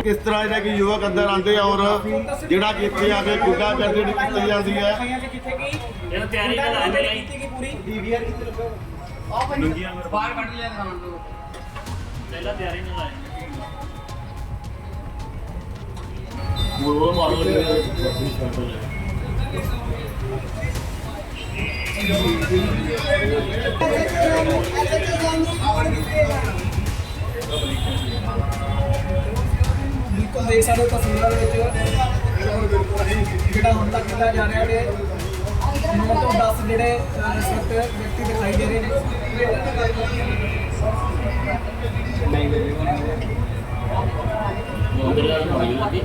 ਕਿਸ ਤਰ੍ਹਾਂ ਜਿਹੜਾ ਕਿ ਯੁਵਕ ਅੰਦਰ ਆਉਂਦੇ ਆ ਔਰ ਜਿਹੜਾ ਕਿ ਇੱਥੇ ਆ ਕੇ ਗੁੱਡਾ ਕਰਦੇ ਜਿਹੜੀ ਕੀਤੀ ਜਾਂਦੀ ਹੈ ਇਹਨਾਂ ਤਿਆਰੀ ਨਾਲ ਆਏ ਨੇ ਪਹਿਲਾਂ ਤਿਆਰੀ ਨਾਲ ਆਏ ਉਹ ਮਾਰੋ ਬਿਲਕੁਲ ਦੇਖ ਸਕਦੇ ਹੋ ਤਸਵੀਰਾਂ ਦੇ ਵਿੱਚ। ਜਿਹੜਾ ਹੁਣ ਤੱਕ ਕੀਤਾ ਜਾ ਰਿਹਾ ਕਿ 9 ਤੋਂ 10 ਜਿਹੜੇ ਸਖਤ ਵਿਅਕਤੀ ਦਿਖਾਈ ਦੇ ਰਹੇ ਨੇ। ਬੈਠੇ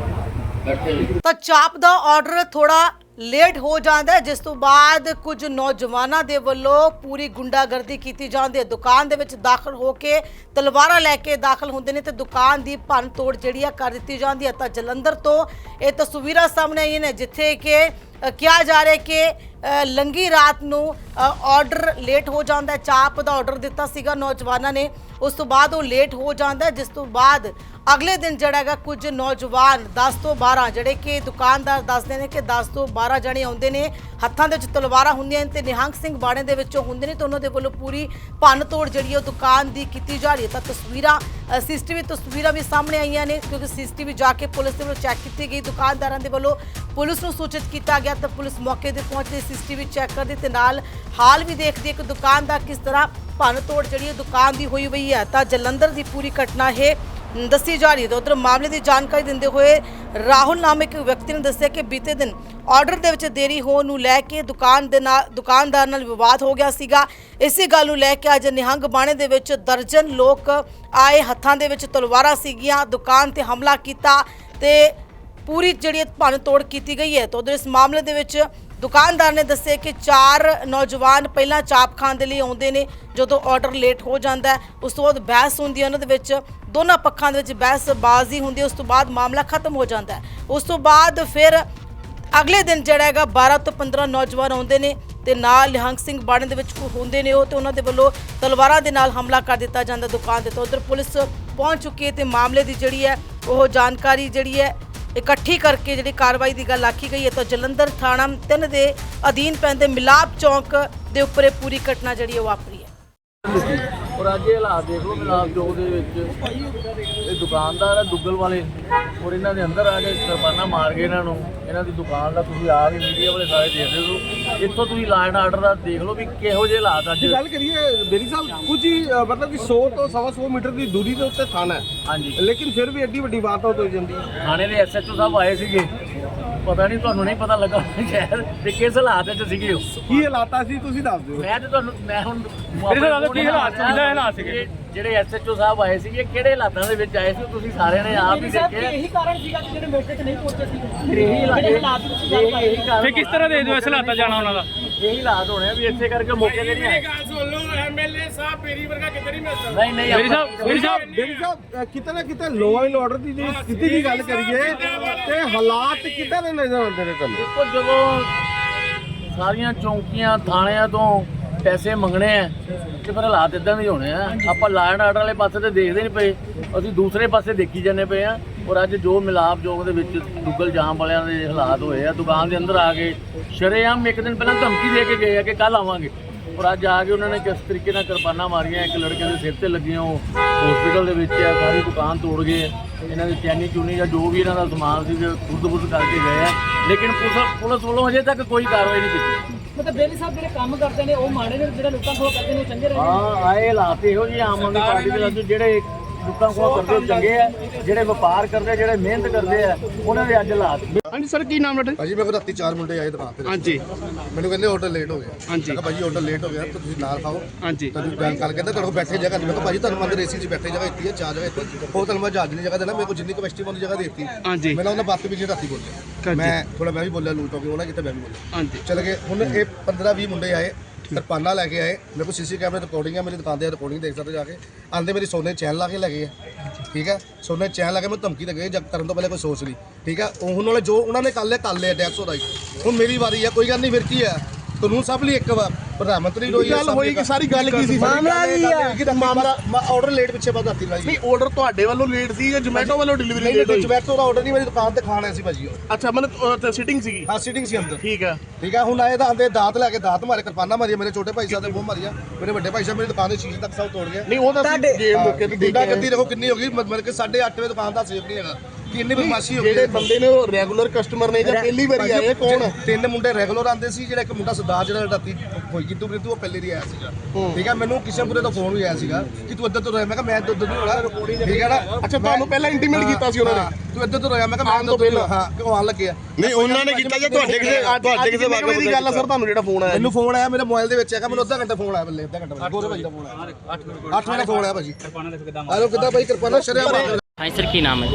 ਤਾਂ ਚਾਪ ਦਾ ਆਰਡਰ ਥੋੜਾ ਲੇਟ ਹੋ ਜਾਂਦਾ ਹੈ, ਜਿਸ ਤੋਂ ਬਾਅਦ ਕੁਝ ਨੌਜਵਾਨਾਂ ਦੇ ਵੱਲੋਂ ਪੂਰੀ ਗੁੰਡਾਗਰਦੀ ਕੀਤੀ ਜਾਂਦੀ ਹੈ। ਦੁਕਾਨ ਦੇ ਵਿੱਚ ਦਾਖਲ ਹੋ ਕੇ ਤਲਵਾਰਾਂ ਲੈ ਕੇ ਦਾਖਲ ਹੁੰਦੇ ਨੇ ਤੇ ਦੁਕਾਨ ਦੀ ਭੰਨ ਤੋੜ ਜਿਹੜੀ ਆ ਕਰ ਦਿੱਤੀ ਜਾਂਦੀ ਹੈ। ਤਾਂ ਜਲੰਧਰ ਤੋਂ ਇਹ ਤਸਵੀਰਾਂ ਸਾਹਮਣੇ ਆਈਆਂ ਨੇ, ਜਿੱਥੇ ਕਿ ਕਿਹਾ ਜਾ ਰਿਹਾ ਕਿ ਅ, ਲੰਗੀ ਰਾਤ ਨੂੰ ਆਰਡਰ ਲੇਟ ਹੋ ਜਾਂਦਾ ਚਾਪ ਦਾ ਆਰਡਰ ਦਿੱਤਾ ਸੀਗਾ ਨੌਜਵਾਨਾਂ ਨੇ। ਉਸ ਤੋਂ ਬਾਅਦ ਉਹ ਲੇਟ ਹੋ ਜਾਂਦਾ ਜਿਸ ਤੋਂ ਬਾਅਦ ਅਗਲੇ ਦਿਨ ਜਿਹੜਾ ਹੈਗਾ ਕੁਝ ਨੌਜਵਾਨ 10 ਤੋਂ 12 ਜਿਹੜੇ ਕਿ ਦੁਕਾਨਦਾਰ ਦੱਸਦੇ ਨੇ ਕਿ 10 ਤੋਂ 12 ਜਣੇ ਆਉਂਦੇ ਨੇ। ਹੱਥਾਂ ਦੇ ਵਿੱਚ ਤਲਵਾਰਾਂ ਹੁੰਦੀਆਂ ਨੇ ਤੇ ਨਿਹੰਗ ਸਿੰਘ ਬਾਣੇ ਦੇ ਵਿੱਚੋਂ ਹੁੰਦੇ ਨੇ ਤੇ ਉਹਨਾਂ ਦੇ ਵੱਲੋਂ ਪੂਰੀ ਭੰਨ ਤੋੜ ਜਿਹੜੀ ਉਹ ਦੁਕਾਨ ਦੀ ਕੀਤੀ ਜਾ ਰਹੀ ਹੈ। ਤਾਂ ਤਸਵੀਰਾਂ ਸੀਸੀਟੀਵੀ ਤਸਵੀਰਾਂ ਵੀ ਸਾਹਮਣੇ ਆਈਆਂ ਨੇ ਕਿਉਂਕਿ ਸੀਸੀਟੀਵੀ ਜਾ ਕੇ ਪੁਲਿਸ ਦੇ ਵੱਲੋਂ ਚੈੱਕ ਕੀਤੀ ਗਈ। ਦੁਕਾਨਦਾਰਾਂ ਦੇ ਵੱਲੋਂ ਪੁਲਿਸ ਨੂੰ ਸੂਚਿਤ ਕੀਤਾ ਗਿਆ ਤਾਂ ਪੁਲਿਸ ਮੌਕੇ ਤੇ ਪਹੁੰਚਦੀ ਸੀਸੀਟੀਵੀ ਚੈੱਕ ਕਰਦੀ ਤੇ ਨਾਲ ਹਾਲ ਵੀ ਦੇਖਦੀ ਹੈ ਕਿ ਦੁਕਾਨ ਦਾ ਕਿਸ ਤਰ੍ਹਾਂ ਭੰਨ ਤੋੜ ਜਿਹੜੀ ਹੈ ਦੁਕਾਨ ਦੀ ਹੋਈ ਹੋਈ ਹੈ। ਤਾਂ ਜਲੰਧਰ ਦੀ ਪੂਰੀ ਘਟਨਾ ਇਹ ਦੱਸੀ ਜਾ ਰਹੀ ਹੈ ਉਧਰ ਮਾਮਲੇ ਦੀ ਜਾਣਕਾਰੀ ਦਿੰਦੇ ਹੋਏ ਰਾਹੁਲ ਨਾਮਕ ਇੱਕ ਵਿਅਕਤੀ ਨੇ ਦੱਸਿਆ ਕਿ ਬੀਤੇ ਦਿਨ ਆਰਡਰ ਦੇ ਵਿੱਚ ਦੇਰੀ ਹੋਣ ਨੂੰ ਲੈ ਕੇ ਦੁਕਾਨ ਦੇ ਨਾਲ, ਦੁਕਾਨਦਾਰ ਨਾਲ ਵਿਵਾਦ ਹੋ ਗਿਆ ਸੀਗਾ। ਇਸੇ ਗੱਲ ਨੂੰ ਲੈ ਕੇ ਅੱਜ ਨਿਹੰਗ ਬਾਣੇ ਦੇ ਵਿੱਚ ਦਰਜਨ ਲੋਕ ਆਏ, ਹੱਥਾਂ ਦੇ ਵਿੱਚ ਤਲਵਾਰਾਂ ਸੀਗੀਆਂ, ਦੁਕਾਨ ਤੇ ਹਮਲਾ ਕੀਤਾ ਤੇ ਪੂਰੀ ਜਿਹੜੀ ਹੈ ਭੰਨ ਤੋੜ ਕੀਤੀ ਗਈ ਹੈ, ਤਾਂ ਉਧਰ ਇਸ ਮਾਮਲੇ ਦੇ ਵਿੱਚ ਦੁਕਾਨਦਾਰ ਨੇ ਦੱਸਿਆ ਕਿ ਚਾਰ ਨੌਜਵਾਨ ਪਹਿਲਾਂ ਚਾਪ ਖਾਣ ਦੇ ਲਈ ਆਉਂਦੇ ਨੇ, ਜਦੋਂ ਆਰਡਰ ਲੇਟ ਹੋ ਜਾਂਦਾ ਉਸ ਤੋਂ ਬਾਅਦ ਬਹਿਸ ਹੁੰਦੀ ਹੈ, ਉਹਨਾਂ ਦੇ ਵਿੱਚ ਦੋਨਾਂ ਪੱਖਾਂ ਦੇ ਵਿੱਚ ਬਹਿਸਬਾਜ਼ੀ ਹੁੰਦੀ ਹੈ, ਉਸ ਤੋਂ ਬਾਅਦ ਮਾਮਲਾ ਖਤਮ ਹੋ ਜਾਂਦਾ ਹੈ। ਉਸ ਤੋਂ ਬਾਅਦ ਫਿਰ ਅਗਲੇ ਦਿਨ ਜਿਹੜਾ ਹੈਗਾ 12 ਤੋਂ 15 ਨੌਜਵਾਨ ਆਉਂਦੇ ਨੇ ਤੇ ਨਾਲ ਨਿਹੰਗ ਸਿੰਘ ਬਾਣੇ ਦੇ ਵਿੱਚ ਹੁੰਦੇ ਨੇ ਉਹ, ਤੇ ਉਹਨਾਂ ਦੇ ਵੱਲੋਂ ਤਲਵਾਰਾਂ ਦੇ ਨਾਲ ਹਮਲਾ ਕਰ ਦਿੱਤਾ ਜਾਂਦਾ ਦੁਕਾਨ ਤੇ ਤਾਂ ਉਧਰ ਪੁਲਿਸ ਪਹੁੰਚ ਚੁੱਕੀ ਹੈ ਤੇ ਮਾਮਲੇ ਦੀ ਜਿਹੜੀ ਹੈ, ਉਹ ਜਾਣਕਾਰੀ ਜਿਹੜੀ ਹੈ ਇਕੱਠੀ ਕਰਕੇ ਜਿਹੜੀ ਕਾਰਵਾਈ ਦੀ ਗੱਲ ਆਖੀ ਗਈ ਹੈ, ਤਾਂ ਜਲੰਧਰ ਥਾਣਾ ਤਿੰਨ ਦੇ ਅਧੀਨ ਪੈਂਦੇ ਮਿਲਾਪ ਚੌਂਕ ਦੇ ਉੱਪਰ ਇਹ ਪੂਰੀ ਘਟਨਾ ਜਿਹੜੀ ਉਹ ਵਾਪਰੀ ਹੈ। ਔਰ ਅੱਜ ਇਹ ਹਾਲਾਤ ਦੇਖ ਲਓ ਮਿਲਾਪ ਚੌਕ ਦੇ ਵਿੱਚ ਇਹ ਦੁਕਾਨਦਾਰ ਆ ਦੁੱਗਲ ਵਾਲੇ ਔਰ ਇਹਨਾਂ ਦੇ ਅੰਦਰ ਆ ਕੇ ਕਿਰਪਾਨਾ ਮਾਰ ਕੇ ਇਹਨਾਂ ਨੂੰ। ਇਹਨਾਂ ਦੀ ਦੁਕਾਨ ਦਾ ਤੁਸੀਂ ਆ ਕੇ ਮੀਡੀਆ ਵਾਲੇ ਸਾਰੇ ਦੇਖਦੇ ਹੋ। ਇੱਥੋਂ ਤੁਸੀਂ ਲਾਈਨ ਆਰਡਰ ਦਾ ਦੇਖ ਲਓ ਵੀ ਕਿਹੋ ਜਿਹੇ ਹਾਲਾਤ ਅੱਜ। ਗੱਲ ਕਰੀਏ ਬੇਰੀ ਸਾਹਿਬ ਕੁਝ ਹੀ ਮਤਲਬ ਕਿ 100 ਤੋਂ ਸਵਾ 100 ਮੀਟਰ ਦੀ ਦੂਰੀ ਦੇ ਉੱਤੇ ਥਾਣਾ ਹੈ। ਹਾਂਜੀ। ਲੇਕਿਨ ਫਿਰ ਵੀ ਐਡੀ ਵੱਡੀ ਵਾਰਦਾਤ ਹੋ ਜਾਂਦੀ ਹੈ। ਥਾਣੇ ਦੇ ਐਸਐਚਓ ਸਾਹਿਬ ਆਏ ਸੀਗੇ। ਪਤਾ ਨਹੀਂ ਤੁਹਾਨੂੰ ਨਹੀਂ ਪਤਾ ਲੱਗਾ ਸ਼ਾਇਦ ਤੇ ਕਿਸ ਹਾਲਾਤ ਵਿੱਚ ਸੀਗੇ ਉਹ। ਕੀ ਹਾਲਾਤਾਂ ਸੀ ਤੁਸੀਂ ਦੱਸ ਦਿਓ। ਮੈਂ ਤੇ ਤੁਹਾਨੂੰ ਮੈਂ ਹੁਣ ਮੇਰੇ ਨਾਲ ਕੀ ਹਾਲਾਤ ਸੀ? ਕਿੱਦਾਂ ਹਾਲਾਤ ਸੀਗੇ? ਜਿਹੜੇ ਐਸਐਚਓ ਸਾਹਿਬ ਆਏ ਸੀਗੇ ਕਿਹੜੇ ਹਾਲਾਤਾਂ ਦੇ ਵਿੱਚ ਆਏ ਸੀ? ਤੁਸੀਂ ਸਾਰਿਆਂ ਨੇ ਆਪ ਹੀ ਦੇਖਿਆ। ਇਹੀ ਕਾਰਨ ਸੀਗਾ ਕਿ ਜਿਹੜੇ ਮੌਕੇ ਤੇ ਨਹੀਂ ਪਹੁੰਚੇ ਸੀ। ਇਹੀ ਹਾਲਾਤ ਇਹੀ ਕਾਰਨ ਤੇ ਕਿਸ ਤਰ੍ਹਾਂ ਦੇ ਦਿਓ ਇਸ ਹਾਲਾਤਾਂ ਜਾਣਾ ਉਹਨਾਂ ਦਾ? ਇਹੀ ਹਾਲਾਤ ਹੋਣੇ ਆ ਵੀ ਇੱਥੇ ਕਰਕੇ ਮੌਕੇ ਤੇ ਨਹੀਂ ਆਏ। ਗੱਲ ਸੁਣ ਲਓ ਐਮਐਲਏ ਸਾਹਿਬ ਮੇਰੀ ਵਰਗਾ ਕਿਤੇ ਨਹੀਂ ਮਿਲ ਸਕਦਾ। ਨਹੀਂ ਨਹੀਂ ਮੇਰੀ ਆਪਾਂ- ਸਾਹਿਬ ਮੇਰੀ ਸਾਹਿਬ। ਬੇਰੀ ਸਾਹਿਬ ਕਿਤੇ ਨਾ ਕਿਤੇ ਲੋਅ ਐਂਡ ਆਰਡਰ ਦੀ ਜੇ ਸਥਿਤੀ ਦੀ ਗੱਲ ਕਰੀਏ ਤੇ ਹਾਲਾਤ ਕਿੱਦਾਂ ਦੇ ਨਜ਼ਰ ਆਉਂਦੇ ਨੇ ਤੁਹਾਨੂੰ? ਦੇਖੋ ਜਦੋਂ ਸਾਰੀਆਂ ਚੌਂਕੀਆਂ ਥਾਣਿਆਂ ਤੋਂ ਪੈਸੇ ਮੰਗਣੇ ਆ ਤੇ ਫਿਰ ਹਾਲਾਤ ਇਦਾਂ ਦੇ ਹੀ ਹੋਣੇ ਆ। ਆਪਾਂ ਲਾਇਨ ਆਰਡਰ ਵਾਲੇ ਪਾਸੇ ਤੇ ਦੇਖਦੇ ਨਹੀਂ ਪਏ। ਅਸੀਂ ਦੂਸਰੇ ਪਾਸੇ ਦੇਖੀ ਜਾਂਦੇ ਪਏ ਆ। ਔਰ ਅੱਜ ਜੋ ਮਿਲਾਪ ਜੋਗ ਦੇ ਵਿੱਚ ਦੁੱਗਲ ਜਾਮ ਵਾਲਿਆਂ ਦੇ ਹਾਲਾਤ ਹੋਏ ਆ ਦੁਕਾਨ ਦੇ ਅੰਦਰ ਆ ਕੇ ਸ਼ਰੇਆਮ ਇੱਕ ਦਿਨ ਪਹਿਲਾਂ ਧਮਕੀ ਦੇ ਕੇ ਗਏ ਆ ਕਿ ਕੱਲ ਆਵਾਂਗੇ। ਔਰ ਅੱਜ ਆ ਕੇ ਉਹਨਾਂ ਨੇ ਕਿਸ ਤਰੀਕੇ ਨਾਲ ਕਿਰਪਾਨਾਂ ਮਾਰੀਆਂ ਇੱਕ ਲੜਕੇ ਦੇ ਸਿਰ ਤੇ ਲੱਗੀਆਂ ਉਹ ਹਸਪੀਟਲ ਦੇ ਵਿੱਚ ਆ ਸਾਰੀ ਦੁਕਾਨ ਤੋੜ ਗਏ ਇਹਨਾਂ ਦੇ ਚੈਨੀ ਚੂਨੀ ਜਾਂ ਜੋ ਵੀ ਇਹਨਾਂ ਦਾ ਸਮਾਨ ਸੀ ਖੁਰਦ-ਬੁਰਦ ਕਰਕੇ ਗਏ ਆ। ਲੇਕਿਨ ਪੁਲਿਸ ਪੁਲਿਸ ਵੱਲੋਂ ਅਜੇ ਤੱਕ ਕੋਈ ਕਾਰਵਾਈ ਨਹੀਂ ਕੀਤੀ। ਮਤਲਬ ਬੇਲੀ ਸਾਹਿਬ ਜਿਹੜੇ ਕੰਮ ਕਰਦੇ ਨੇ ਉਹ ਮਾੜੇ ਨੇ ਜਿਹੜੇ ਲੋਕਾਂ ਕੋਲ ਕਰਦੇ ਨੇ ਉਹ ਚੰਗੇ ਰਹਿੰਦੇ ਹਾਂ ਆਏ ਹਾਲਾਤ ਇਹੋ ਜਿਹੇ ਆਮ ਆਦਮੀ ਪਾਰਟੀ ਦੇ ਵਿੱਚ ਜਿਹੜੇ ਲੋਕਾਂ ਕੋਲ ਕਰਦੇ ਉਹ ਚੰਗੇ ਆ ਜਿਹੜੇ ਵਪਾਰ ਕਰਦੇ ਜਿਹੜੇ ਮਿਹਨਤ ਕਰਦੇ ਆ ਉਹਨਾਂ ਦੇ ਅੱਜ ਹਾਲਾਤ ਹਾਂਜੀ ਸਰ ਕੀ ਨਾਮ ਤੁਹਾਡਾ? ਭਾਜੀ ਮੇਰੇ ਕੋਲ ਰਾਤੀ ਚਾਰ ਮੁੰਡੇ ਆਏ ਦੁਕਾਨ ਤੇ। ਹਾਂਜੀ। ਮੈਨੂੰ ਕਹਿੰਦੇ ਆਰਡਰ ਲੇਟ ਹੋ ਗਿਆ। ਹਾਂਜੀ। ਮੈਂ ਕਿਹਾ ਭਾਜੀ ਆਰਡਰ ਲੇਟ ਹੋ ਗਿਆ ਤਾਂ ਤੁਸੀਂ ਨਾਲ ਖਾਓ। ਹਾਂਜੀ। ਤੁਹਾਨੂੰ ਗੱਲ ਕਰ ਕਹਿੰਦਾ ਤੁਹਾਡੇ ਕੋਲ ਬੈਠੇ ਜਗ੍ਹਾ ਨਹੀਂ। ਮੈਂ ਕਿਹਾ ਭਾਜੀ ਤੁਹਾਨੂੰ ਅੰਦਰ ਏਸੀ 'ਚ ਬੈਠੇ ਜਗ੍ਹਾ ਦਿੱਤੀ ਹੈ ਚਾਰ ਜਗ੍ਹਾ ਹੋਰ ਤੁਹਾਨੂੰ ਮੈਂ ਜਹਾਜ਼ ਦੀ ਜਗ੍ਹਾ ਦੇਣਾ ਮੇਰੇ ਕੋਲ ਜਿੰਨੀ ਕਪੈਸਿਟੀ ਵਾਲੀ ਜਗ੍ਹਾ ਦੇਤੀ। ਹਾਂਜੀ। ਮੈਂ ਨਾ ਉਹਨਾਂ ਬਾਤ ਵੀ ਰਾਤੀ ਬੋਲਿਆ। ਮੈਂ ਥੋੜਾ ਮੈਂ ਵੀ ਬੋਲਿਆ ਲੂਟ ਗਿਆ ਉਹਨਾਂ ਕਿਤੇ ਮੈਂ ਵੀ ਬੋਲਿਆ। ਹਾਂਜੀ। ਚਲੇ ਗਏ। ਹੁਣ ਇਹ 15 20 ਮੁੰਡੇ ਆਏ। ਕਿਰਪਾਨਾਂ ਲੈ ਕੇ ਆਏ। ਮੇਰੇ ਕੋਲ ਸੀਸੀ ਕੈਮਰੇ ਰਿਕਾਰਡਿੰਗ ਹੈ ਮੇਰੀ ਦੁਕਾਨ ਤੇ ਰਿਕਾਰਡਿੰਗ ਦੇਖ ਸਕਦੇ ਜਾ ਕੇ। ਆਂਦੇ ਮੇਰੀ ਸੋਨੇ ਚੈਨ ਲਾ ਕੇ ਲੈ ਗਏ ਆ। ਠੀਕ ਹੈ ਸੋਨੇ ਚੈਨ ਲਾ ਕੇ ਮੈਨੂੰ ਧਮਕੀ ਦੇ ਗਏ, ਜਦ ਕਰਨ ਤੋਂ ਪਹਿਲੇ ਕੋਈ ਸੋਚ ਨਹੀਂ। ਠੀਕ ਹੈ ਉਹਨਾਂ ਹੁਣ ਵਾਲੇ ਜੋ, ਉਹਨਾਂ ਨੇ ਕੱਲ ਕੱਲ ਲਿਆ ਟੈਕਸ ਉਹਦਾ ਹੀ। ਹੁਣ ਮੇਰੀ ਵਾਰੀ ਹੈ ਕੋਈ ਗੱਲ ਨਹੀਂ, ਫਿਰ ਕੀ ਹੈ ਕਾਨੂੰਨ ਸਭ ਲਈ ਇੱਕ ਪ੍ਰਧਾਨ ਮੰਤਰੀ ਰੋਈ ਗੱਲ ਹੋਈ ਕਿ ਸਾਰੀ ਗੱਲ ਕੀ ਸੀ? ਮਾਮਲਾ ਕੀ ਹੈ ਮਾਮਲਾ ਆਰਡਰ ਲੇਟ ਪਿੱਛੇ ਬਾਅਦ ਆਤੀ ਲਾਈ ਨਹੀਂ ਆਰਡਰ ਤੁਹਾਡੇ ਵੱਲੋਂ ਲੇਟ ਸੀ ਜਾਂ ਜੋਮੈਟੋ ਵੱਲੋਂ ਡਿਲੀਵਰੀ ਲੇਟ ਹੋਈ? ਜਵੈਟੋ ਦਾ ਆਰਡਰ ਨਹੀਂ ਮੇਰੀ ਦੁਕਾਨ ਤੇ ਖਾਣ ਆਇਆ ਸੀ ਭਾਜੀ ਉਹ। ਅੱਛਾ ਮਤਲਬ ਸਿਟਿੰਗ ਸੀਗੀ? ਹਾਂ ਸੀਟਿੰਗ ਸੀ ਅੰਦਰ। ਠੀਕ ਹੈ ਠੀਕ ਹੈ ਹੁਣ ਆਏ ਤਾਂ ਆਂਦੇ ਦਾਤ ਲੈ ਕੇ ਦਾਤ ਮਾਰੇ ਕਿਰਪਾਨਾਂ ਮਾਰੀ ਮੇਰੇ ਛੋਟੇ ਭਾਈ ਸਾਹਿਬ ਦੇ ਮੂੰਹ ਮਾਰੀਆ ਮੇਰੇ ਵੱਡੇ ਭਾਈ ਸਾਹਿਬ ਮੇਰੀ ਦੁਕਾਨ ਦੇ ਸ਼ੀਸ਼ੇ ਤੱਕ ਸਭ ਤੋੜ ਗਏ। ਨਹੀਂ ਉਹ ਤਾਂ ਅਸੀਂ ਜੇ ਮੌਕੇ ਤੇ ਗੁੰਡਾ ਦੇਖਿਆ। ਗੱਦੀ ਦੇਖੋ ਕਿੰਨੀ ਹੋ ਗਈ ਮਤਲਬ ਕਿ 8:30 ਵਜੇ ਦੁਕਾਨ ਦਾ ਸੇਫ ਨਹੀਂ ਹੈਗਾ। ਕਿੰਨੀ ਬਦਮਾਸ਼ੀ ਹੋ ਜਿਹੜੇ ਬੰਦੇ ਨੇ ਉਹ ਰੈਗੂਲਰ ਕਸਟਮਰ ਨੇ ਜਾਂ ਪਹਿਲੀ ਵਾਰੀ ਆਏ ਕੌਣ ਤਿੰਨ ਮੁੰਡੇ ਰੈਗੂਲਰ ਆਉਂਦੇ ਸੀ ਜਿਹੜਾ ਇੱਕ ਮੁੰਡਾ ਸਰਦਾਰ ਜਿਹੜਾ ਰਾਤੀ ਹੋਈ ਕਿਤੂ ਪ੍ਰੀਤੂ ਉਹ ਪਹਿਲੇ ਦੀ ਆਇਆ ਸੀਗਾ। ਠੀਕ ਹੈ ਮੈਨੂੰ ਕਿਸੇ ਮੁੰਡੇ ਦਾ ਫੋਨ ਵੀ ਆਇਆ ਸੀਗਾ ਕਿ ਤੂੰ ਇੱਧਰ ਤੋਂ ਰਹਿ ਮੈਂ ਕਿਹਾ ਮੈਂ ਇੱਧਰ ਤੋਂ ਨਹੀਂ ਹੋਣਾ ਠੀਕ ਹੈ ਨਾ? ਅੱਛਾ ਤੁਹਾਨੂੰ ਪਹਿਲਾਂ ਇੰਟੀਮੇਟ ਕੀਤਾ ਸੀ ਉਹਨਾਂ ਹਾਂ, ਨੇ ਤੂੰ ਇੱਧਰ ਤੋਂ ਰਹਿ ਮੈਂ ਕਿਹਾ ਮੈਂ ਆਉਣ ਤੋਂ ਇੱਧਰ ਪਹਿਲਾਂ। ਹਾਂ ਕਿ ਉਹ ਆਉਣ ਲੱਗੇ ਆ। ਨਹੀਂ ਉਹਨਾਂ ਨੇ ਕੀਤਾ ਜਾਂ ਤੁਹਾਡੇ ਕਿਸੇ ਤੁਹਾਡੇ ਕਿਸੇ ਵਾਕਫ ਦੀ ਗੱਲ ਆ ਸਰ ਤੁਹਾਨੂੰ ਜਿਹੜਾ ਫੋਨ ਆਇਆ? ਮੈਨੂੰ ਫੋਨ ਆਇਆ ਮੇਰੇ ਮੋਬਾਈਲ ਦੇ ਵਿੱਚ ਹੈਗਾ ਮੈਨੂੰ ਅੱਧਾ ਘੰਟਾ ਫੋਨ ਆਇਆ ਬੱਲੇ ਅੱਧਾ ਘੰਟਾ। ਬੱਲੇ ਗੋਰੇ ਭਾਈ ਦਾ ਫੋਨ ਆਇਆ। 8 ਮਿੰਟ 8 ਮਿੰਟ ਫੋਨ ਆਇਆ ਭਾਜੀ। ਆਲੋ ਕਿੱਦਾਂ ਭਾਈ ਕਿਰਪਾਨਾ ਸ਼ਰਿਆ ਹਾਂਜੀ ਸਰ ਕੀ ਨਾਮ ਹੈ?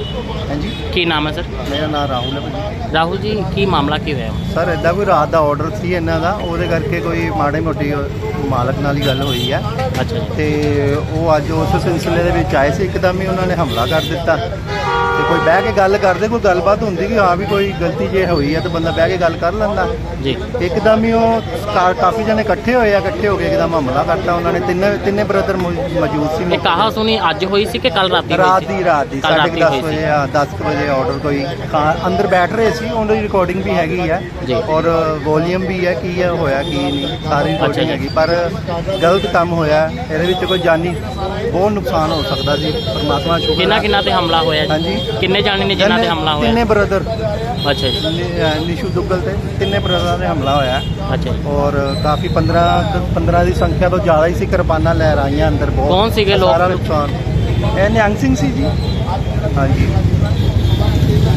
ਹਾਂਜੀ। ਕੀ ਨਾਮ ਹੈ ਸਰ? ਮੇਰਾ ਨਾਮ ਰਾਹੁਲ ਹੈ ਭਾਜੀ। ਰਾਹੁਲ ਜੀ ਕੀ ਮਾਮਲਾ ਕੀ ਹੋਇਆ? ਸਰ ਇਦਾਂ ਕੋਈ ਰਾਤ ਦਾ ਆਰਡਰ ਸੀ ਇਹਨਾਂ ਦਾ ਉਹਦੇ ਕਰਕੇ ਕੋਈ ਮਾੜੇ ਮੋਟੀ ਮਾਲਕ ਨਾਲ ਹੀ ਗੱਲ ਹੋਈ ਹੈ ਅੱਛਾ ਜੀ। ਤੇ ਉਹ ਅੱਜ ਉਸ ਸਿਲਸਿਲੇ ਦੇ ਵਿੱਚ ਆਏ ਸੀ ਇੱਕਦਮ ਹੀ ਉਹਨਾਂ ਨੇ ਹਮਲਾ ਕਰ ਦਿੱਤਾ। ਤੇ ਕੋਈ ਬਹਿ ਕੇ ਗੱਲ ਕਰਦੇ ਕੋਈ ਗੱਲਬਾਤ ਹੁੰਦੀ ਕਿ ਹਾਂ ਵੀ ਕੋਈ ਗਲਤੀ ਜੇ ਹੋਈ ਹੈ ਤਾਂ ਬੰਦਾ ਬਹਿ ਕੇ ਗੱਲ ਕਰ ਲੈਂਦਾ। ਜੀ। ਇੱਕਦਮ ਹੀ ਉਹ ਕਾਫੀ ਜਣੇ ਇਕੱਠੇ ਹੋਏ ਆ ਇਕੱਠੇ ਹੋ ਕੇ ਇੱਕਦਮ ਹਮਲਾ ਕਰਤਾ ਉਹਨਾਂ ਨੇ। ਤਿੰਨੇ ਤਿੰਨੇ ਬ੍ਰਦਰ ਮੌਜੂਦ ਸੀ ਇਹ ਕਹਾ ਸੁਣੀ ਅੱਜ ਹੋਈ ਸੀ ਕਿ ਕੱਲ ਰਾਤੀ ਰਾਤ? ਦੀ ਰਾਤ ਦੀ ਕੱਲ੍ਹ ਸਾਢੇ ਰਾਤੀ ਕੁ ਦਸ ਹੋਈ ਸੀ। ਵਜੇ ਆ 10 ਕੁ ਵਜੇ ਆਰਡਰ ਕੋਈ ਅੰਦਰ ਬੈਠ ਰਹੇ ਸੀ ਉਹਦੀ ਰਿਕਾਰਡਿੰਗ ਵੀ ਹੈਗੀ ਆ। ਔਰ ਵੋਲੀਅਮ ਵੀ ਹੈ ਕੀ ਹੈ ਹੋਇਆ ਕੀ ਨਹੀਂ ਸਾਰੀ ਰਿਕਾਰਡਿੰਗ। ਹੈਗੀ। ਪਰ ਗਲਤ ਕੰਮ ਹੋਇਆ ਇਹਦੇ ਵਿੱਚ ਕੋਈ ਜਾਨੀ ਬਹੁਤ ਨੁਕਸਾਨ ਹੋ ਸਕਦਾ ਸੀ ਪਰਮਾਤਮਾ ਸ਼ੁਕਰ ਕਿੰਨਾ। ਕਿੰਨਾ ਤੇ ਹਮਲਾ ਹੋਇਆ ਹਾਂਜੀ। ਕਿੰਨੇ ਜਾਣੇ ਨੇ ਜਿਨ੍ਹਾਂ ਤੇ ਹਮਲਾ ਤਿੰਨੇ ਹੋਇਆ ਬ੍ਰਦਰ ਅੱਛਾ ਜੀ। ਨਿਸ਼ੂ ਦੁੱਗਲ ਤੇ ਤਿੰਨੇ ਬ੍ਰਦਰਾਂ ਦੇ ਹਮਲਾ ਹੋਇਆ। ਅੱਛਾ ਜੀ। ਔਰ ਕਾਫੀ 15 15 ਦੀ ਸੰਖਿਆ ਤੋਂ ਜ਼ਿਆਦਾ ਹੀ ਸੀ ਕਿਰਪਾਨਾਂ ਲੈ ਆਈਆਂ ਅੰਦਰ ਬਹੁਤ। ਕੌਣ ਸੀਗੇ ਲੋਕ? ਸਾਰਾ ਨੁਕਸਾਨ। ਇਹ ਨਿਹੰਗ ਸਿੰਘ ਸੀ ਜੀ। ਹਾਂਜੀ।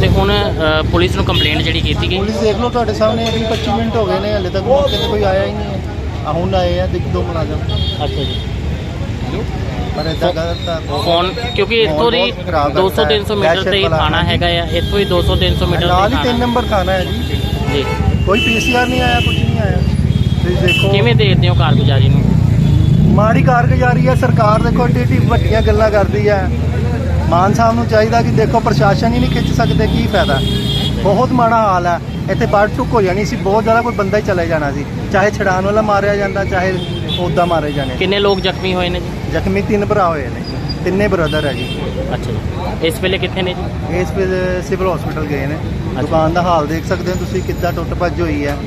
ਤੇ ਹੁਣ ਅ, ਪੁਲਿਸ ਨੂੰ ਕੰਪਲੇਂਟ ਜਿਹੜੀ ਕੀਤੀ ਗਈ। ਪੁਲਿਸ ਦੇਖ ਲਓ ਤੁਹਾਡੇ ਸਾਹਮਣੇ 20 25 ਮਿੰਟ ਹੋ ਗਏ ਨੇ ਹਲੇ ਤੱਕ ਮੌਕੇ ਤੇ ਕੋਈ ਆਇਆ ਹੀ ਨਹੀਂ ਹੈ। ਆ ਹੁਣ ਆਏ ਆ ਦੇਖ ਦੋ ਮੁਲਾਜ਼ਮ। ਅੱਛਾ ਜੀ। ਪਰ ਇਦਾਂ ਕਰਤਾ ਫੋਨ ਕਿਉਂਕਿ ਇੱਥੋਂ ਦੀ ਬਹੁਤ ਖਰਾਬ 200 ਕਰਤਾ ਹੈ। 300 ਮੀਟਰ ਤੇ ਹੀ ਦਹਿਸ਼ਤ ਥਾਣਾ। ਹੈਗਾ ਆ। ਇੱਥੋਂ ਹੀ 200 300 ਮੀਟਰ ਨਾਲ ਤੇ ਹੀ ਹੀ 3 ਥਾਣਾ ਨੰਬਰ ਖਾਣਾ ਹੈ ਜੀ। ਜੀ। ਕੋਈ ਪੀਸੀਆਰ ਨਹੀਂ ਆਇਆ ਕੁਝ ਨਹੀਂ ਆਇਆ। ਤੁਸੀਂ ਦੇਖੋ। ਕਿਵੇਂ ਦੇਖਦੇ ਹੋ ਕਾਰਗੁਜ਼ਾਰੀ ਨੂੰ? ਮਾੜੀ ਕਾਰਗੁਜ਼ਾਰੀ ਹੈ ਸਰਕਾਰ ਦੇਖੋ ਏਡੀ ਏਡੀ ਵੱਡੀਆਂ ਗੱਲਾਂ ਕਰਦੀ ਹੈ। ਮਾਨ ਸਾਹਿਬ ਨੂੰ ਚਾਹੀਦਾ ਕਿ ਦੇਖੋ ਪ੍ਰਸ਼ਾਸਨ ਹੀ ਨਹੀਂ ਖਿੱਚ ਸਕਦੇ ਕੀ ਫਾਇਦਾ। ਬਹੁਤ ਮਾੜਾ ਹਾਲ ਹੈ। ਇੱਥੇ ਬਾੜ ਟੁੱਕ ਹੋ ਜਾਣੀ ਸੀ। ਬਹੁਤ ਜ਼ਿਆਦਾ ਕੋਈ ਬੰਦਾ ਹੀ ਚਲੇ ਜਾਣਾ ਸੀ। ਚਾਹੇ ਛਡਾਣ ਵਾਲਾ ਮਾਰਿਆ ਜਾਂਦਾ ਚਾਹੇ ਉੱਦਾਂ ਮਾਰੇ ਜਾਣੇ। ਕਿੰਨੇ ਲੋਕ ਜ਼ਖਮੀ ਹੋਏ ਨੇ ਜੀ? ਜ਼ਖਮੀ ਤਿੰਨ ਭਰਾ ਹੋਏ ਨੇ। ਤਿੰਨੇ ਬ੍ਰਦਰ ਹੈ ਜੀ। ਅੱਛਾ ਜੀ। ਇਸ ਵੇਲੇ ਕਿੱਥੇ ਨੇ ਜੀ? ਇਸ ਵੇਲੇ ਸਿਵਲ ਹਸਪੀਟਲ ਗਏ ਨੇ। ਦੁਕਾਨ ਦਾ ਹਾਲ ਦੇਖ ਸਕਦੇ ਹੋ ਤੁਸੀਂ ਕਿੱਦਾਂ ਟੁੱਟ ਭੱਜ ਹੋਈ ਹੈ।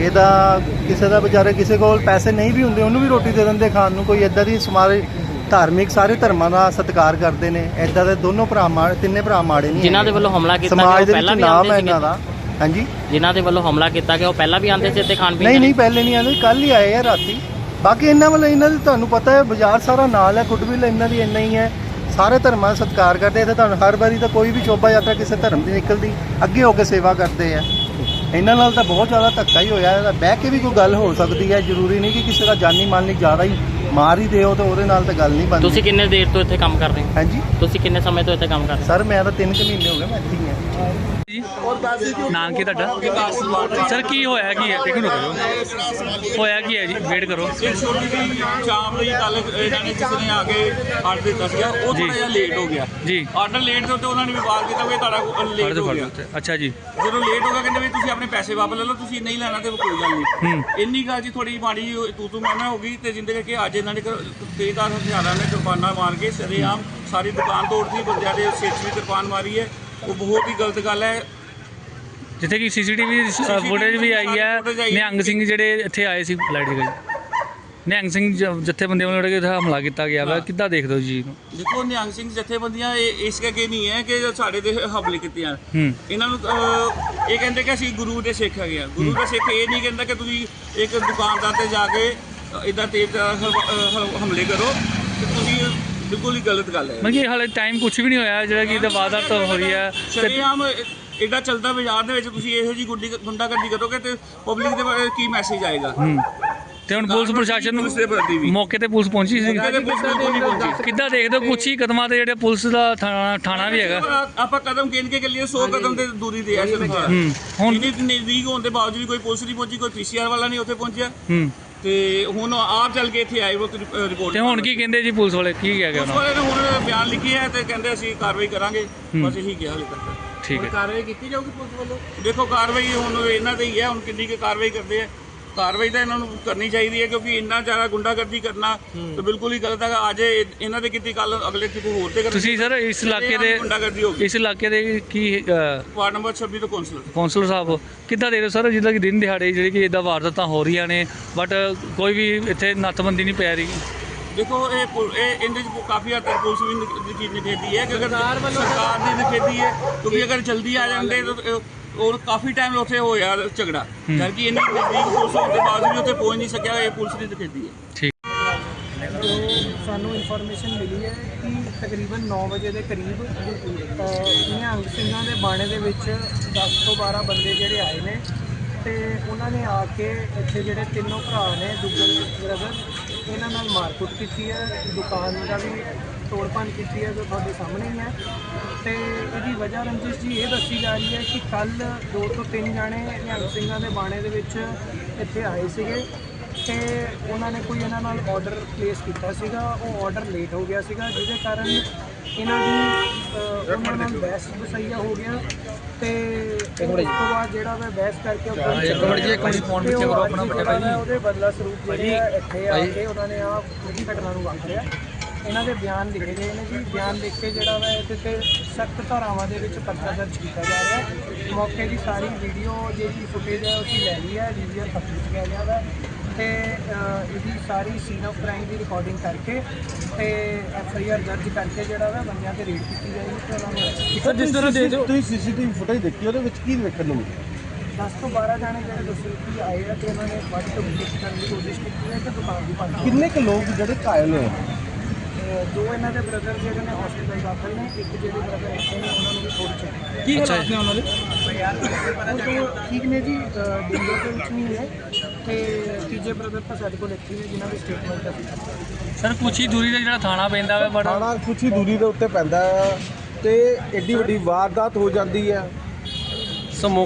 ਇਹਦਾ ਕਿਸੇ ਦਾ ਵਿਚਾਰੇ ਕਿਸੇ ਕੋਲ ਪੈਸੇ ਨਹੀਂ ਵੀ ਹੁੰਦੇ ਉਹਨੂੰ ਵੀ ਰੋਟੀ ਦੇ ਦਿੰਦੇ ਖਾਣ ਨੂੰ। ਕੋਈ ਇਦਾਂ ਦੀ ਸਮਾਰੇ ਧਾਰਮਿਕ ਸਾਰੇ ਧਰਮਾਂ ਦਾ ਸਤਿਕਾਰ ਕਰਦੇ ਨੇ। ਇਦਾਂ ਦੇ ਦੋਨੋਂ ਭਰਾ ਮਾੜੇ ਤਿੰਨੇ ਭਰਾ ਮਾੜੇ ਨਹੀਂ ਜਿਨ੍ਹਾਂ ਦੇ। ਵੱਲੋਂ ਹਮਲਾ ਕੀਤਾ ਗਿਆ ਉਹ ਪਹਿਲਾਂ ਵੀ ਆਉਂਦੇ ਹੈ ਸੀਗੇ? ਇਹਨਾਂ ਦਾ। ਹਾਂਜੀ? ਜਿਨ੍ਹਾਂ ਦੇ ਵੱਲੋਂ ਹਮਲਾ ਕੀਤਾ ਗਿਆ ਉਹ ਪਹਿਲਾਂ ਵੀ ਆਉਂਦੇ ਸੀ ਇੱਥੇ ਖਾਣ ਪੀਣ ਨਹੀਂ ਨਹੀਂ? ਪਹਿਲੇ ਨਹੀਂ ਆਉਂਦੇ ਕੱਲ ਹੀ ਆਏ ਆ ਰਾਤੀ। ਬਾਕੀ ਇਹਨਾਂ ਵੱਲੋਂ ਇਹਨਾਂ ਦੀ ਤੁਹਾਨੂੰ ਪਤਾ ਹੈ ਬਾਜ਼ਾਰ ਸਾਰਾ ਨਾਲ ਹੈ ਗੁੱਡਵਿਲ ਇਹਨਾਂ ਦੀ ਇੰਨਾ ਹੀ ਹੈ। ਸਾਰੇ ਧਰਮਾਂ ਦਾ ਸਤਿਕਾਰ ਕਰਦੇ ਇੱਥੇ ਤੁਹਾਨੂੰ ਹਰ ਵਾਰੀ ਤਾਂ ਕੋਈ ਵੀ ਸ਼ੋਭਾ ਯਾਤਰਾ ਕਿਸੇ ਧਰਮ ਦੀ ਨਿਕਲਦੀ ਅੱਗੇ ਹੋ ਕੇ ਸੇਵਾ ਕਰਦੇ ਆ। ਇਹਨਾਂ ਨਾਲ ਤਾਂ ਬਹੁਤ ਜ਼ਿਆਦਾ ਧੱਕਾ ਹੀ ਹੋਇਆ ਇਹਦਾ ਬਹਿ ਕੇ ਵੀ ਕੋਈ ਗੱਲ ਹੋ ਸਕਦੀ ਹੈ ਜ਼ਰੂਰੀ ਨਹੀਂ ਕਿ ਕਿਸੇ ਦਾ ਜਾਨੀ ਮਾਲੀ ਜ਼ਿਆਦਾ ਹੀ ਮਾਰ ਹੀ ਦਿਓ ਤੇ ਉਹਦੇ ਨਾਲ ਤਾਂ ਗੱਲ ਨਹੀਂ ਬਣਦੀ। ਤੁਸੀਂ ਕਿੰਨੇ ਦੇਰ ਤੋਂ ਇੱਥੇ ਕੰਮ ਕਰ ਰਹੇ ਹੋ? ਹਾਂਜੀ। ਤੁਸੀਂ ਕਿੰਨੇ ਸਮੇਂ ਤੋਂ ਇੱਥੇ ਕੰਮ ਕਰ ਰਹੇ ਸਰ ਮੈਂ ਤਾਂ 3 ਕੁ ਮਹੀਨੇ ਹੋ ਗਏ ਮੈਂ ਇੱਥੇ ਹੀ ਹਾਂ। ਨਾਮ ਕੀ ਤੁਹਾਡਾ? ਸਰ ਕੀ ਹੋਇਆ ਕੀ ਹੈ? ਮਿੰਟ ਰੁਕੋ। ਹੋਇਆ ਕੀ ਹੈ ਜੀ? ਵੇਟ ਕਰੋ। ਸ਼ਾਮ ਲਈ ਕੱਲ ਇਹਨਾਂ ਨੇ ਕਿਸੇ ਨੇ ਆ ਕੇ ਆਰਡਰ ਦਿੱਤਾ ਸੀਗਾ ਉਹ ਜੀ। ਥੋੜਾ ਜਿਹਾ ਲੇਟ ਹੋ ਗਿਆ ਜੀ। ਆਰਡਰ ਲੇਟ ਤੋਂ ਤੇ ਉਹਨਾਂ ਨੇ ਵਿਵਾਦ ਕੀਤਾ ਵੀ ਤੁਹਾਡਾ ਲੇਟ ਹੋ ਗਿਆ। ਅੱਛਾ ਜੀ। ਜਦੋਂ ਲੇਟ ਹੋ ਗਿਆ ਕਹਿੰਦੇ ਵੀ ਤੁਸੀਂ ਆਪਣੇ ਪੈਸੇ ਵਾਪਸ ਲੈ ਲਓ ਤੁਸੀਂ ਨਹੀਂ ਲੈਣਾ ਤੇ ਕੋਈ ਗੱਲ ਨਹੀਂ। ਇੰਨੀ ਗੱਲ ਜੀ ਥੋੜੀ ਮਾੜੀ ਜਿਹੀ ਤੂੰ ਤੂੰ ਮੈਂ ਹੋ ਗਈ ਤੇ ਜਿੰਦੇ ਕਰਕੇ ਅੱਜ ਇਹਨਾਂ ਨੇ ਤੇਜ਼ਧਾਰ ਹਥਿਆਰਾਂ ਨੇ ਕਿਰਪਾਨਾਂ ਮਾਰ ਕੇ ਸਰੇਆਮ ਸਾਰੀ ਦੁਕਾਨ ਤੋੜਦੀ ਬੰਦਿਆਂ ਦੇ ਸਿਰ 'ਚ ਵੀ ਮਾਰੀ ਹੈ। ਉਹ ਬਹੁਤ ਹੀ ਗਲਤ ਗੱਲ ਹੈ। ਜਿੱਥੇ ਕਿ ਸੀਸੀਟੀਵੀ ਫੁਟੇਜ ਵੀ ਆਈ ਹੈ। ਨਿਹੰਗ ਸਿੰਘ ਜਿਹੜੇ ਇੱਥੇ ਆਏ ਸੀ ਲਾਈਟ ਗਈ ਨਿਹੰਗ ਸਿੰਘ ਜ- ਜਥੇਬੰਦੀਆਂ ਵੱਲੋਂ ਜਿਹੜੇ ਇੱਥੇ ਹਮਲਾ ਕੀਤਾ ਗਿਆ ਵਾ। ਕਿੱਦਾਂ ਦੇਖਦੇ ਹੋ ਜੀ ਦੇਖੋ ਨਿਹੰਗ ਸਿੰਘ ਜਥੇਬੰਦੀਆਂ ਇਹ ਇਸ ਕਰਕੇ ਨਹੀਂ ਹੈ ਕਿ ਸਾਡੇ ਤੇ ਹਮਲੇ ਕੀਤੇ ਆ ਹੂੰ। ਇਹਨਾਂ ਨੂੰ ਅਹ, ਇਹ ਕਹਿੰਦੇ ਕਿ ਅਸੀਂ ਗੁਰੂ ਦੇ ਸਿੱਖ ਹੈਗੇ ਆ। ਗੁਰੂ ਦਾ ਸਿੱਖ ਇਹ ਨਹੀਂ ਕਹਿੰਦਾ ਕਿ ਤੁਸੀਂ ਇੱਕ ਦੁਕਾਨਦਾਰ ਤੇ ਜਾ ਕੇ ਇਦਾਂ ਤੇਜ਼ ਹਮਲੇ ਕਰੋ। ਬਿਲਕੁਲ ਹੀ ਗਲਤ ਗੱਲ ਹੈ ਮਤਲਬ ਕਿ ਹਾਲੇ ਟਾਈਮ ਕੁਝ ਵੀ ਨਹੀਂ ਹੋਇਆ ਜਿਹੜਾ ਕਿ ਇਹਦਾ ਵਾਰਦਾਤ ਹੋ ਰਹੀ। ਹੈ ਤੇ ਸ਼ਰੇਆਮ ਐਡਾ ਚੱਲਦਾ ਬਾਜ਼ਾਰ ਦੇ ਵਿੱਚ ਤੁਸੀਂ ਇਹੋ ਜੀ ਗੁੱਡੀ ਗੁੰਡਾਗਰਦੀ ਕਰੋਗੇ ਤੇ ਪਬਲਿਕ ਦੇ ਬਾਰੇ ਕੀ ਮੈਸੇਜ ਆਏਗਾ? ਤੇ ਹੁਣ ਪੁਲਿਸ ਪ੍ਰਸ਼ਾਸਨ। ਨੂੰ ਮੌਕੇ ਤੇ ਪੁਲਿਸ ਪਹੁੰਚੀ ਸੀ? ਕਿੱਦਾਂ ਦੇਖਦੇ ਹੋ? ਕੁਛ ਹੀ ਕਦਮਾਂ ਤੇ ਜਿਹੜੇ ਪੁਲਿਸ ਦਾ ਥਾਣਾ ਥਾਣਾ ਵੀ ਹੈਗਾ। ਆਪਾਂ ਕਦਮ ਗਿਣ ਕੇ ਚੱਲੀਏ 100 ਕਦਮ ਤੇ ਦੂਰੀ ਤੇ ਹੈ। ਹੁਣ ਇੰਨੀ ਨਜ਼ਦੀਕ ਹੋਣ ਦੇ ਬਾਵਜੂਦ ਵੀ ਕੋਈ ਪੁਲਿਸ ਨਹੀਂ ਪਹੁੰਚੀ ਕੋਈ ਪੀਸੀਆਰ ਵਾਲਾ ਨਹੀਂ ਉੱਥੇ ਪਹੁੰਚਿਆ। ਤੇ ਹੁਣ ਆਪ ਚੱਲ ਕੇ ਇੱਥੇ ਆਏ ਉਹ ਰਿਪੋਰਟ ਤੇ ਹੁਣ ਕੀ ਕਹਿੰਦੇ ਜੀ ਪੁਲਿਸ ਵਾਲੇ ਕੀ ਕਹਿ ਗਏ ਉਹਨਾਂ ਵਾਲੇ ਨੇ ਹੁਣ ਬਿਆਨ ਲਿਖੀ ਹੈ ਤੇ ਕਹਿੰਦੇ ਅਸੀਂ ਕਾਰਵਾਈ ਕਰਾਂਗੇ ਬਸ ਇਹੀ ਕਿਹਾ ਹਾਲੇ ਤੱਕ। ਠੀਕ ਹੈ। ਕਾਰਵਾਈ ਕੀਤੀ ਜਾਊਗੀ ਪੁਲਿਸ ਵੱਲੋਂ? ਦੇਖੋ ਕਾਰਵਾਈ ਹੁਣ ਇਹਨਾਂ ਤੇ ਹੀ ਹੈ ਹੁਣ ਕਿੰਨੀ ਕੁ ਕਾਰਵਾਈ ਕਰਦੇ ਆ। ਕਾਰਵਾਈ ਤਾਂ ਇਹਨਾਂ ਨੂੰ ਕਰਨੀ ਚਾਹੀਦੀ ਹੈ ਕਿਉਂਕਿ ਇੰਨਾ ਜ਼ਿਆਦਾ ਗੁੰਡਾਗਰਦੀ ਕਰਨਾ ਤੇ ਬਿਲਕੁਲ ਹੀ ਗਲਤ ਹੈਗਾ। ਅੱਜ ਇਹ- ਇਹਨਾਂ ਦੇ ਕੀਤੀ ਕੱਲ ਅਗਲੇ ਕਿਤੇ ਹੋਰ ਤੇ ਕਰਨਗੇ। ਤੁਸੀਂ ਸਰ ਇਸ ਇਲਾਕੇ ਦੇ ਗੁੰਡਾਗਰਦੀ ਹੋ ਗਈ। ਇਸ ਇਲਾਕੇ ਦੇ ਕੀ ਵਾਰਡ ਨੰਬਰ 26 ਤੋਂ ਕੌਂਸਲਰ। ਕੌਂਸਲਰ ਸਾਹਿਬ ਕਿੱਦਾਂ ਦੇ ਰਹੇ ਹੋ ਸਰ? ਜਿੱਦਾਂ ਕਿ ਦਿਨ ਦਿਹਾੜੇ ਜਿਹੜੀ ਕਿ ਇਦਾਂ ਵਾਰਦਾਤਾਂ ਹੋ ਰਹੀਆਂ ਨੇ ਬਟ ਕੋਈ ਵੀ ਇੱਥੇ ਨੱਥਬੰਦੀ ਨਹੀਂ ਪੈ ਰਹੀ। ਦੇਖੋ ਇਹ ਪੁਲ- ਇਹ ਇਹਦੇ ਚ ਕਾਫੀ ਹੱਦ ਤੱਕ ਪੁਲਿਸ ਵੀ ਨਿਖ- ਦੀ ਨਿਖੇਧੀ ਹੈ ਕਿ ਅਗਰ ਸਰਕਾਰ ਦੀ ਨਿਖੇਧੀ ਹੈ ਕਿਉਂਕਿ ਅਗਰ ਜਲਦੀ ਆ ਜਾਂਦੇ ਤਾਂ ਇਹ- ਔਰ ਕਾਫੀ ਟਾਈਮ ਉੱਥੇ ਹੋਇਆ ਝਗੜਾ। ਜਦ ਕਿ ਇੰਨੀ ਨਜ਼ਦੀਕ ਪੁਲਿਸ ਹੋਣ ਦੇ ਬਾਵਜੂਦ ਵੀ ਉੱਥੇ ਪਹੁੰਚ ਨਹੀਂ ਸਕਿਆ ਇਹ ਪੁਲਿਸ ਦੀ ਨਿਖੇਧੀ ਹੈ। ਠੀਕ। ਸਾਨੂੰ ਇਨਫੋਰਮੇਸ਼ਨ ਮਿਲੀ ਹੈ ਕਿ ਤਕਰੀਬਨ 9 ਵਜੇ ਦੇ ਕਰੀਬ ਨਿਹੰਗ ਸਿੰਘਾਂ ਦੇ ਬਾਣੇ ਦੇ ਵਿੱਚ 10 ਤੋਂ 12 ਬੰਦੇ ਜਿਹੜੇ ਆਏ ਨੇ ਤੇ ਉਹਨਾਂ ਨੇ ਆ ਕੇ ਇੱਥੇ ਜਿਹੜੇ ਤਿੰਨੋਂ ਭਰਾ ਨੇ ਦੁੱਗਲ ਬ੍ਰਦਰ ਇਹਨਾਂ ਨਾਲ ਮਾਰਕੁੱਟ ਕੀਤੀ ਹੈ। ਦੁਕਾਨ ਦਾ ਵੀ ਤੋੜਪਾਨ ਕੀਤੀ ਹੈ ਜੋ ਤੁਹਾਡੇ ਸਾਹਮਣੇ ਹੀ ਹੈ। ਤੇ ਇਹਦੀ ਵਜ੍ਹਾ ਰੰਜਿਸ਼ ਜੀ ਇਹ ਦੱਸੀ ਜਾ ਰਹੀ ਹੈ ਕਿ ਕੱਲ ਦੋ ਤੋਂ ਤਿੰਨ ਜਾਣੇ ਨਿਹੰਗ ਸਿੰਘਾਂ ਦੇ ਬਾਣੇ ਦੇ ਵਿੱਚ ਇੱਥੇ ਆਏ ਸੀਗੇ। ਤੇ ਉਹਨਾਂ ਨੇ ਕੋਈ ਇਹਨਾਂ ਨਾਲ ਆਰਡਰ ਪਲੇਸ ਕੀਤਾ ਸੀਗਾ। ਉਹ ਆਰਡਰ ਲੇਟ ਹੋ ਗਿਆ ਸੀਗਾ ਜਿਹਦੇ ਕਾਰਨ ਇਹਨਾਂ ਦੀ ਉਹਨਾਂ ਨਾਲ ਬਹਿਸ ਬਸਈਆ ਹੋ ਗਿਆ। ਤੇ ਉਸ ਤੋਂ ਬਾਅਦ ਜਿਹੜਾ ਮੈਂ ਬਹਿਸ ਕਰਕੇ ਉਹ ਇੱਕ ਮਿੰਟ ਜੀ ਇੱਕ ਮਿੰਟ ਫੋਨ ਵਿੱਚ ਕਰੋ ਆਪਣਾ ਵੱਡੇ ਭਾਈ। ਉਹਦੇ ਬਦਲਾ ਸਰੂਪ ਜਿਹੜੇ ਇੱਥੇ ਆ ਕੇ ਉਹਨਾਂ ਨੇ ਆ ਪੂਰੀ ਘਟਨਾ ਨੂੰ ਵਾਪਰਿਆ। ਇਹਨਾਂ ਦੇ ਬਿਆਨ ਲਿਖੇ ਗਏ ਨੇ ਜੀ। ਬਿਆਨ ਲਿਖ ਕੇ ਜਿਹੜਾ ਵਾ ਇਹਦੇ ਤੇ ਸਖਤ ਧਾਰਾਵਾਂ ਦੇ ਵਿੱਚ ਪਰਚਾ ਦਰਜ ਕੀਤਾ ਜਾ ਰਿਹਾ ਹੈ। ਮੌਕੇ ਦੀ ਸਾਰੀ ਵੀਡੀਓ ਜਿਹੜੀ ਫੁਟੇਜ ਹੈ ਅਸੀਂ ਲੈ ਲਈ ਹੈ ਡੀਵੀਆਰ ਖੱਤ ਵਿੱਚ ਗਿਆ ਵਾ। ਤੇ ਅਹ, ਇਹਦੀ ਸਾਰੀ ਸੀਨ ਆਫ ਕ੍ਰਾਈਮ ਦੀ ਰਿਕਾਰਡਿੰਗ ਕਰਕੇ ਤੇ ਐਫ ਆਈ ਆਰ ਦਰਜ ਕਰਕੇ ਜਿਹੜਾ ਵਾ ਬੰਦਿਆਂ ਤੇ ਰੇਡ ਕੀਤੀ ਜਾਏਗੀ ਤੇ ਉਹਨਾਂ ਨੂੰ ਕੀਤਾ ਸਰ ਜਿਸ ਤਰ੍ਹਾਂ ਦੇ ਤੁਸੀਂ ਸੀਸੀਟੀਵੀ ਫੁਟੇਜ ਦੇਖੀ ਉਹਦੇ ਵਿੱਚ ਕੀ ਵੇਖਣ ਨੂੰ ਮਿਲਿਆ? 10 ਤੋਂ 12 ਜਾਣੇ ਜਿਹੜੇ ਦੱਸੇ ਕਿ ਆਏ ਆ ਤੇ ਉਹਨਾਂ ਨੇ ਵੱਧ ਤੋਂ ਵੱਧ ਕਰਨ ਦੀ ਕੋਸ਼ਿਸ਼ ਕੀਤੀ ਹੈ ਕਿ ਦੁਕਾਨ ਦੀ ਭੰਨ ਕਿੰਨੇ ਕੁ ਲੋਕ ਜਿਹੜੇ ਘਾਇਲ ਹੋਏ ਦੋ ਇਹਨਾਂ ਦੇ ਬ੍ਰਦਰ ਜਿਹੜੇ ਨੇ ਹਸਪੀਟਲ ਦਾਖਲ ਨੇ ਇੱਕ ਜਿਹੜੇ ਬ੍ਰਦਰ ਇੱਥੇ ਨੇ ਉਹਨਾਂ ਨੂੰ ਵੀ ਥੋੜੀ ਚੋਟ ਕੀ ਹਾਲਾਤ ਨੇ ਉਹਨਾਂ ਦੇ? ਉਹ ਤੋਂ ਠੀਕ ਨੇ ਜੀ ਡੇਂਜਰ ਦੇ ਵਿੱਚ ਨਹੀਂ ਹੈ ਤੇ ਤੀਜੇ ਬ੍ਰਦਰ ਤਾਂ ਸਾਡੇ ਕੋਲ ਇੱਥੇ ਨੇ ਜਿਨ੍ਹਾਂ ਦੀ ਸਟੇਟਮੈਂਟ ਅਸੀਂ ਸਰ ਕੁਛ ਹੀ ਦੂਰੀ ਤੇ ਜਿਹੜਾ ਥਾਣਾ ਪੈਂਦਾ ਵਾ ਬਟ ਥਾਣਾ ਕੁਛ ਹੀ ਦੂਰੀ ਦੇ ਉੱਤੇ ਪੈਂਦਾ ਹੈ ਤੇ ਐਡੀ ਵੱਡੀ ਵਾਰਦਾਤ ਹੋ ਜਾਂਦੀ ਹੈ ਸਮੋ